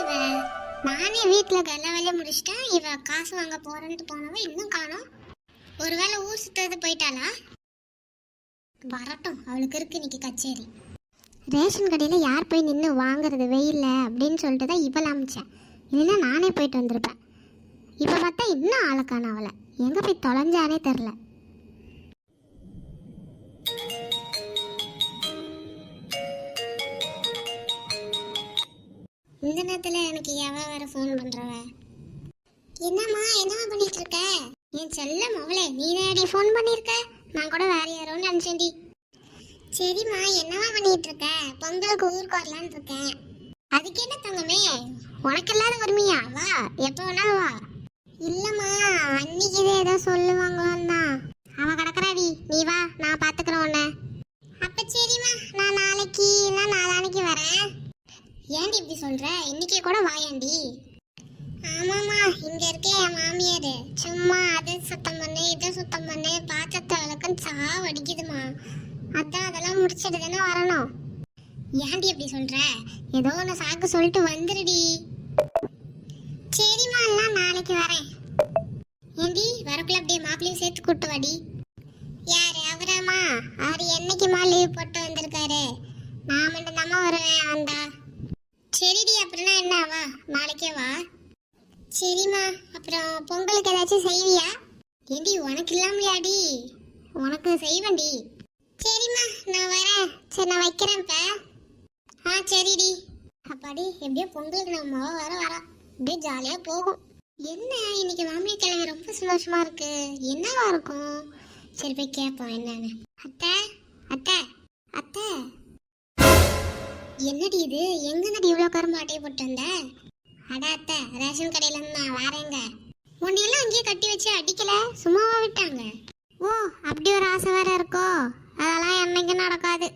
இவ நானே வீட்டில் எல்லா வேலையும் முடிச்சிட்டேன். இவ காசு வாங்க போறேன்ட்டு போனவ இன்னும் காணோம். ஒருவேளை ஊர் சுத்தது போயிட்டாளா? வரட்டும். அவளுக்கு இருக்கு இன்னைக்கு கச்சேரி. ரேஷன் கடையில் யார் போய் நின்று வாங்குறது வெயில்ல அப்படின்னு சொல்லிட்டு தான் இவள் அமிச்சேன். இல்லைன்னா நானே போயிட்டு வந்திருப்பேன். இப்போ பார்த்தா இன்னும் ஆளுக்கான அவளை. எங்கே போய் தொலைஞ்சானே தெரில இந்த நேரத்தில் எனக்கு எவ வேற ஃபோன் பண்ணுறவ என்னம்மா என்னம்மா பண்ணிட்டு இருக்க என் செல்ல மவளே நீ தான் ஃபோன் பண்ணியிருக்க நான் கூட வேற யாரோன்னு நினச்சேன்டி. சரிம்மா என்னவா பண்ணிட்டு இருக்க பொங்கலுக்கு ஊருக்கு வரலான்னு இருக்கேன். அதுக்கு என்ன தங்கமே? உனக்கு இல்லாத உரிமையா வா எப்போ வேணாலும் வா. இல்லம்மா அன்னைக்கு இதே ஏதோ சொல்லுவாங்களோன்னு தான். அவன் கிடக்குறாடி நீ வா நான் பார்த்துக்கிறேன் உன்னை. அப்ப சரிம்மா நான் நாளைக்கு இல்லை நாளானைக்கு வரேன். ஏன்டி இப்படி சொல்ற? இன்றைக்கே கூட வாயாண்டி. ஆமாம்மா இங்க இருக்க என் மாமியார். சும்மா அதை சுத்தம் பண்ணு இதை சுத்தம் பண்ணு பாத்திரத்தை விளக்குன்னு சாவடிக்குதுமா அதான் அதெல்லாம் முடிச்சிட்டு தானே வரணும். ஏன்டி இப்படி சொல்ற? ஏதோ ஒன்று சாக்கு சொல்லிட்டு வந்துருடி. சரிம்மா எல்லாம் நாளைக்கு வரேன். ஏண்டி வரக்குள்ள அப்படியே மாப்பிளையும் சேர்த்து கூட்டு வாடி. யார்? அவராமா அவர் என்னைக்குமா லீவ் போட்டு வந்திருக்காரு? நான் மட்டும்தாம்மா வருவேன் வந்தா சரிடி அப்புறம்னா என்ன வா நாளைக்கே வா. சரிம்மா அப்புறம் பொங்கலுக்கு ஏதாச்சும் செய்வியா? ஏண்டி உனக்கு இல்லாமலையாடி? உனக்கு செய்வேன்டி. சரிம்மா நான் வரேன். சரி நான் வைக்கிறேன் இப்ப. ஆ சரிடி. அப்பாடி எப்படியோ பொங்கலுக்கு நம்ம வர வரோம் அப்படியே ஜாலியாக போகும். என்ன இன்னைக்கு மாமியார் கிழமை ரொம்ப சந்தோஷமா இருக்கு. என்னவா இருக்கும்? சரி போய் கேட்போம் என்னன்னு. அத்தை அத்தை. என்னடி இது? எங்க நடி இவ்வளோ கரும்பு அட்டையை போட்டு வந்த? அத்தை ரேஷன் கடையில இருந்து நான் வரேங்க. உன்னையெல்லாம் அங்கேயே கட்டி வச்சு அடிக்கல? சும்மாவா விட்டாங்க? ஓ அப்படி ஒரு ஆசை வேற இருக்கோ? அதெல்லாம் என்னைக்கு நடக்காது.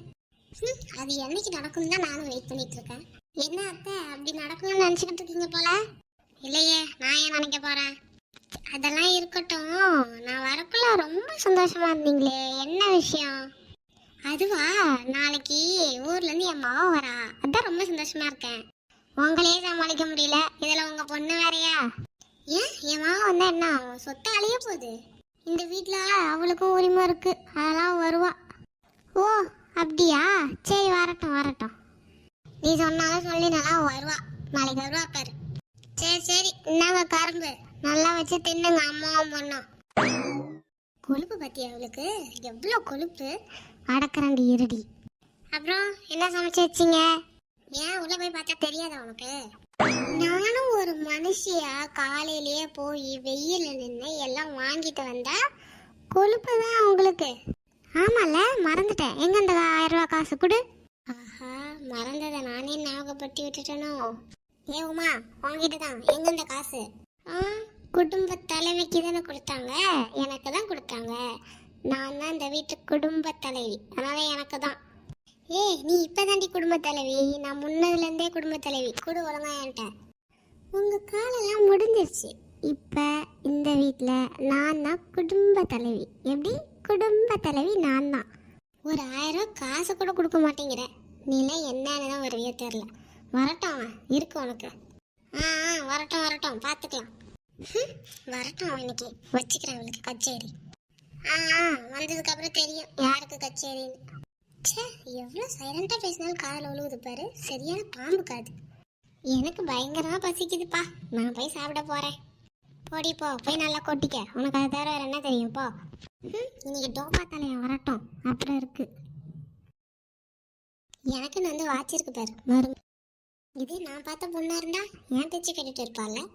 அது என்னைக்கு நடக்கும் தான் நானும் வெயிட் பண்ணிட்டு இருக்கேன். என்ன அத்தை அப்படி நடக்கும்னு நினச்சிக்கிட்டு இருக்கீங்க போல? இல்லையே நான் ஏன் நினைக்க போறேன்? அதெல்லாம் இருக்கட்டும். நான் வரக்குள்ள ரொம்ப சந்தோஷமா இருந்தீங்களே என்ன விஷயம்? அதுவா? நாளைக்கு ஊர்ல இருந்து என் மாவ வரா. அதான் ரொம்ப சந்தோஷமா இருக்கேன். உங்களையே சமாளிக்க முடியல. இதுல உங்க பொண்ணு வேறையா? ஏன்? என் மாவ வந்தா என்ன ஆகும்? சொத்தை அழிய போகுது. இந்த வீட்ல அவளுக்கும் உரிமை இருக்கு. அதெல்லாம் வருவா. ஓ அப்படியா? சரி வரட்டும் வரட்டும். நீ சொன்னாலும் சொல்லி நல்லா வருவா. நாளைக்கு வருவா பாரு. சரி சரி. இன்னாங்க கரும்பு. நல்லா வச்சு தின்னுங்க அம்மாவும் பொண்ணும். கொழுப்பு பத்தியா அவளுக்கு? எவ்வளோ கொழுப்பு? அடக்கிறண்டி இருடி. அப்புறம் என்ன சமைச்சு வச்சீங்க? ஏன் உள்ள போய் பார்த்தா தெரியாதா உனக்கு? நானும் ஒரு மனுஷியா காலையிலேயே போய் வெயில்ல நின்று எல்லாம் வாங்கிட்டு வந்தா கொழுப்பு தான் உங்களுக்கு. ஆமால மறந்துட்டேன். எங்க அந்த ஆயிரம் ரூபாய் காசு கொடு. ஆஹா மறந்ததை நானே ஞாபகப்படுத்தி விட்டுட்டேனோ. ஏ உமா வாங்கிட்டு தான். எங்க அந்த காசு? குடும்ப தலைவிக்கு தானே கொடுத்தாங்க. எனக்கு தான் கொடுத்தாங்க. நான் தான் இந்த வீட்டு குடும்ப தலைவி. அதனால எனக்கு தான் ஏய் நீ இப்பதாண்டி குடும்ப தலைவி? நான் முன்னதுலேருந்தே குடும்ப தலைவி. குடு ஒழுங்கா என்கிட்ட. உங்க காலெல்லாம் முடிஞ்சிருச்சு. இப்ப இந்த வீட்டில் நான் தான் குடும்ப தலைவி. எப்படி? குடும்ப தலைவி நான் தான் ஒரு ஆயிரம் ரூபாய் காசு கூட கொடுக்க மாட்டேங்கிற. நீலாம் என்னன்னு தான் வருவியோ தெரில வரட்டும் இருக்கு உனக்கு. ஆ ஆ வரட்டும் வரட்டும். பார்த்துக்கலாம் வரட்டும் இன்னைக்கு. வச்சுக்கிறேன் அவனுக்கு கச்சேரி. வந்ததுக்கு அப்புறம் தெரியும். யாருக்கு கச்சேரின்னு. ச்சே எவ்வளோ சைலண்டாக பேசினாலும் காதில் உழுவுது பாரு. சரியான பாம்பு காது. எனக்கு பயங்கரமாக பசிக்குதுப்பா. நான் போய் சாப்பிட போகிறேன் போடி போ. போய் நல்லா கொட்டிக்க. உனக்கு அதை தவிர வேறு என்ன தெரியும்? போ. ம், இன்னைக்கு டோப்பா தலையை வரட்டும். அப்புறம் இருக்கு. எனக்குன்னு வந்து வாட்ச் இருக்கு பாரு. மருந்து. இதே நான் பார்த்த பொண்ணா இருந்தா ஏன் தைச்சு கேட்டுட்டு இருப்பாள்ல?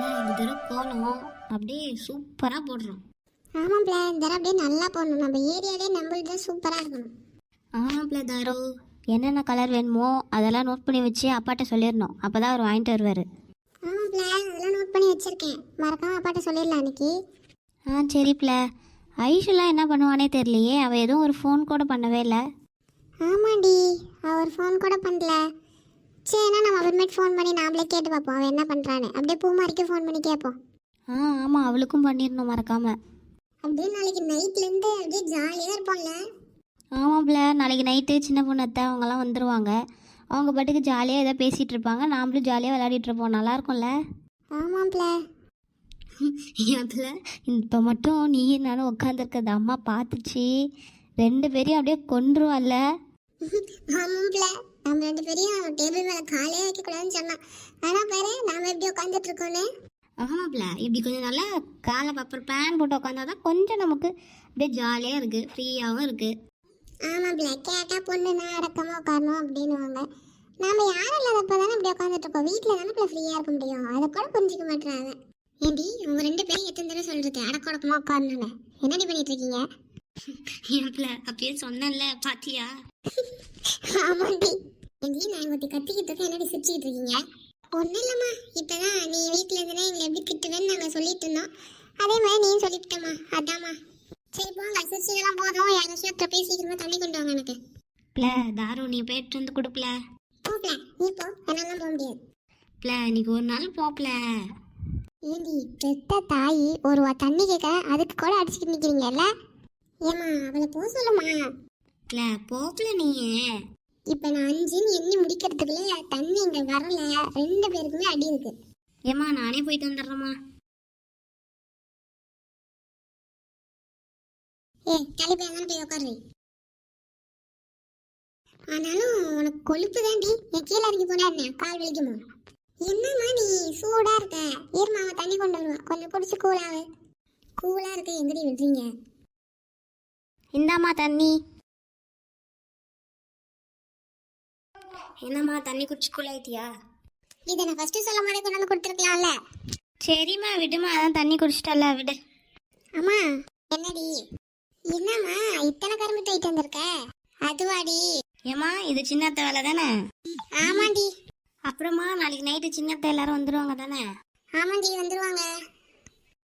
இந்த தடவை கோலம் அப்படியே சூப்பராக போடுறோம். ஆமாம்ல இந்த தடவை அப்படியே நல்லா போடணும். நம்ம ஏரியாலே நம்மளுக்கு தான் சூப்பராக இருக்கணும். ஆமாம்ல தாரோ என்னென்ன கலர் வேணுமோ அதெல்லாம் நோட் பண்ணி வச்சு அப்பாட்ட சொல்லிடணும். அப்போ தான் அவர் வாங்கிட்டு வருவார். ஆமாம்ல அதெல்லாம் நோட் பண்ணி வச்சிருக்கேன். மறக்காம அப்பாட்ட சொல்லிடலாம் அன்னைக்கு. ஆ சரிப்ல ஐஷுலாம் என்ன பண்ணுவானே தெரியலையே. அவள் எதுவும் ஒரு ஃபோன் கூட பண்ணவே இல்லை. ஆமாண்டி அவர் ஃபோன் கூட பண்ணல. சரினா நம்ம அப்புறமேட்டு ஃபோன் பண்ணி நாமளே கேட்டு பார்ப்போம். அவன் என்ன பண்ணுறான்னு அப்படியே பூமாரிக்கு ஃபோன் பண்ணி கேட்போம். ஆ ஆமாம் அவளுக்கும் பண்ணிடணும் மறக்காம. அப்படியே நாளைக்கு நைட்லேருந்து அப்படியே ஜாலியாக இருப்போம்ல. ஆமாம்ல நாளைக்கு நைட்டு சின்ன பொண்ணு அத்தை அவங்கெல்லாம் வந்துடுவாங்க அவங்க பாட்டுக்கு ஜாலியாக ஏதோ பேசிகிட்டு இருப்பாங்க. நாமளும் ஜாலியாக விளையாடிட்டு இருப்போம். நல்லா இருக்கும்ல? ஆமாம்ல அதில் இப்போ மட்டும் நீ நானும் உட்காந்துருக்கிறது அம்மா பார்த்துச்சு. ரெண்டு பேரையும் அப்படியே கொன்றுவாள்ல. ஆமாம்ல நம்ம ரெண்டு பேரையும் டேபிள் மேல காலே வைக்க கூடாதுன்னு சொன்னான். ஆனா பாரு நாம எப்படி உட்காந்துட்டு இருக்கோன்னு ஆமாப்ல இப்படி கொஞ்சம் நல்லா காலை பப்பர் பேன் போட்டு உட்காந்தாதான் கொஞ்சம் நமக்கு அப்படியே ஜாலியாக இருக்குது ஃப்ரீயாகவும் இருக்குது ஆமாம்ல கேட்டா பொண்ணுனா அடக்கமா உட்காரணும் அப்படின்னுவாங்க. நாம யாரும் இல்லாதப்ப தானே இப்படி உட்காந்துட்டு இருக்கோம் வீட்டுல தானே ஃப்ரீயா இருக்க முடியும். அதை கூட புரிஞ்சுக்க மாட்டாங்க ஏண்டி உங்க ரெண்டு பேரும் எத்தனை தடவை சொல்றது? அடக்க உடக்கமா உட்காரணும்னு. என்னடி பண்ணிட்டு இருக்கீங்க? அப்பயே சொன்னேன்ல பாத்தியா? ஆமாண்டி. ஏண்டி நான் ஒருத்தி கத்திக்கிட்டு இருக்கேன். என்னடி சிரிச்சுக்கிட்டு இருக்கீங்க? ஒன்றும் இல்லைம்மா. இப்போதான் நீ வீட்டில் இருந்தே எங்களை எப்படி திட்டுவேன்னு நாங்கள் சொல்லிட்டு இருந்தோம். அதே மாதிரி நீயும் சொல்லிவிட்டம்மா அதாம்மா. சரி போங்க. சிரிச்சிங்களாம் போதும். யாராச்சும் ஒருத்தர் போய் சீக்கிரமா தண்ணி கொண்டு வாங்க எனக்கு. ப்ல தாரு நீ போயிட்டு வந்து கொடுப்பல போப்ல நீ போ. என்னால போக முடியாது. ப்ல இன்னைக்கு ஒரு நாள் போப்ல ஏண்டி பெத்த தாயி ஒரு வா தண்ணி கேட்க அதுக்கு கூட அடிச்சுக்கிட்டு நிற்கிறீங்கல்ல ஏம்மா அவளை போக சொல்லுமா ப்ல போப்ல நீயே. இப்போ நான் அஞ்சுன்னு எண்ணி முடிக்கிறதுக்குள்ள தண்ணி இங்கே வரல. ரெண்டு பேருக்குமே அடி இருக்கு. ஏம்மா நானே போயிட்டு வந்துடுறேம்மா. ஏ தலைப்பு எங்கே போய் உட்காரு ஆனாலும் உனக்கு கொழுப்பு தாண்டி என் கீழே இறங்கி போனா என்ன? கால் வலிக்குமோ? என்னம்மா நீ சூடா இருக்க? ஈரமாவை தண்ணி கொண்டு வருவா கொஞ்சம் குடிச்சு கூலாவு கூலா இருக்க எங்கடி விடுறீங்க. இந்தாம்மா தண்ணி. என்னம்மா தண்ணி குடிச்சு கூலாயிட்டியா இதை நான் ஃபர்ஸ்ட் சொல்ல மாதிரி கொண்டு வந்து கொடுத்துருக்கலாம்ல. சரிம்மா விடுமா அதான் தண்ணி குடிச்சிட்டல விடு. அம்மா என்னடி? என்னம்மா இத்தனை கரும்பு தூக்கிட்டு வந்திருக்க? அதுவாடி. ஏம்மா இது சின்னத்த வேலை தானே? ஆமாண்டி. அப்புறமா நாளைக்கு நைட்டு சின்னத்த எல்லாரும் வந்துருவாங்க தானே? ஆமாண்டி வந்துருவாங்க.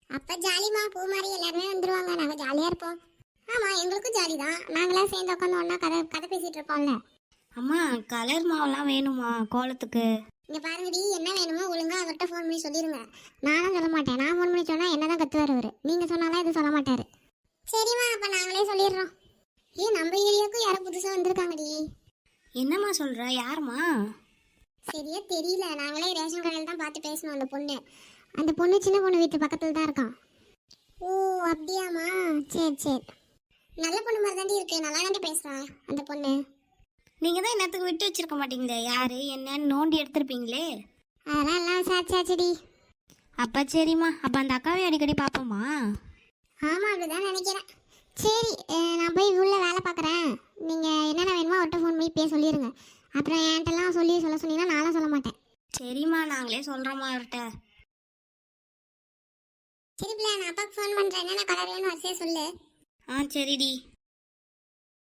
அப்ப ஜாலிமா பூ மாதிரி எல்லாருமே வந்துருவாங்க. நாங்க ஜாலியா இருப்போம். ஆமா எங்களுக்கும் ஜாலி தான் நாங்களாம் சேர்ந்து உட்காந்து ஒண்ணா கதை கதை பேசிட்டு இருப்போம்ல. அம்மா கலர் மாவுலாம் வேணுமா கோலத்துக்கு? இங்க பாருங்கடி என்ன வேணுமோ ஒழுங்கா அவர்கிட்ட ஃபோன் பண்ணி சொல்லிருங்க. நானும் சொல்ல மாட்டேன். நான் ஃபோன் பண்ணி சொன்னா என்னதான் கத்துவாரு அவரு. நீங்க சொன்னாலும் எதுவும் சொல்ல மாட்டாரு. சரிம்மா அப்ப நாங்களே சொல்லிடுறோம். ஏ நம்ம ஏரியாவுக்கும் யாரோ புதுசா வந்திருக்காங்கடி. என்னம்மா சொல்ற? யாரும்மா? சரியா தெரியல. நாங்களே ரேஷன் கடையில் தான் பார்த்து பேசணும் அந்த பொண்ணு. அந்த பொண்ணு சின்ன பொண்ணு வீட்டு பக்கத்துல தான் இருக்கான். ஓ அப்படியாம்மா? சரி சரி. நல்ல பொண்ணு மாதிரி தாண்டி இருக்கு. நல்லா தாண்டி பேசுறா அந்த பொண்ணு. நீங்க தான் என்னத்துக்கு விட்டு வச்சிருக்க மாட்டீங்களே? யாரு என்னன்னு நோண்டி எடுத்திருப்பீங்களே? அதெல்லாம் எல்லாம் விசாரிச்சாச்சுடி அப்ப சரிம்மா. அப்ப அந்த அக்காவை அடிக்கடி பாப்போமா? ஆமா அப்படிதான் நினைக்கிறேன். சரி நான் போய் உள்ள வேலை பார்க்குறேன் நீங்கள் என்னென்ன வேணுமோ அவர்கிட்ட ஃபோன் பண்ணி பேச சொல்லிடுங்க அப்புறம் என்கிட்டலாம் சொல்லி சொல்ல சொன்னீங்கன்னா நானும் சொல்ல மாட்டேன். சரிம்மா நாங்களே சொல்றோம்மா அவர்கிட்ட சரி பிள்ளை நான் அப்பாவுக்கு ஃபோன் பண்ணுறேன் என்னென்ன கலர் வேணும் வரிசையாக சொல்லு. ஆ சரிடி.